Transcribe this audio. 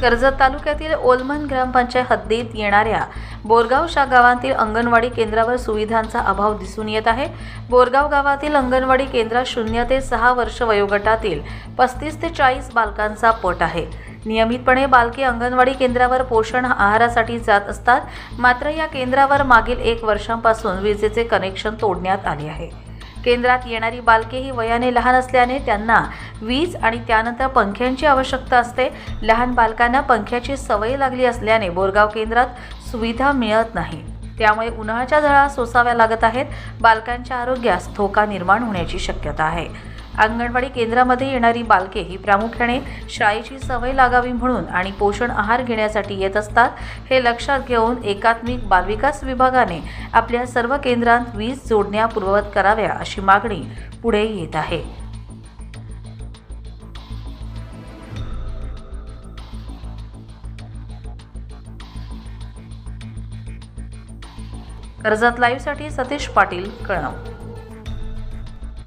कर्जत तालुक्यातील ओलमन ग्रामपंचायत हद्दीत येणाऱ्या बोरगाव शा गावातील अंगणवाडी केंद्रावर सुविधांचा अभाव दिसून येत आहे. बोरगाव गावातील अंगणवाडी केंद्रात शून्य ते सहा वर्ष वयोगटातील पस्तीस ते चाळीस बालकांचा पट आहे. नियमितपणे बालके अंगणवाडी केंद्रावर पोषण आहारासाठी जात असतात. मात्र या केंद्रावर मागील एक वर्षांपासून विजेचे कनेक्शन तोडण्यात आले आहे. केंद्रात येणारी बालके ही वयाने लहान असल्याने त्यांना वीज आणि त्यानंतर पंख्यांची आवश्यकता असते. लहान बालकांना पंख्याची सवय लागली असल्याने बोरगाव केंद्रात सुविधा मिळत नाही. त्यामुळे उन्हाच्या झळा सोसाव्या लागत आहेत. बालकांच्या आरोग्यास धोका निर्माण होण्याची शक्यता आहे. अंगणवाडी केंद्रामध्ये येणारी बालके ही प्रामुख्याने शाळेची सवय लागावी म्हणून आणि पोषण आहार घेण्यासाठी येत असतात. हे लक्षात घेऊन एकात्मिक बालविकास विभागाने आपल्या सर्व केंद्रांत वीज जोडण्या पूर्ववत कराव्या अशी मागणी पुढे येत आहे. कर्जत लाईव्हसाठी सतीश पाटील कळव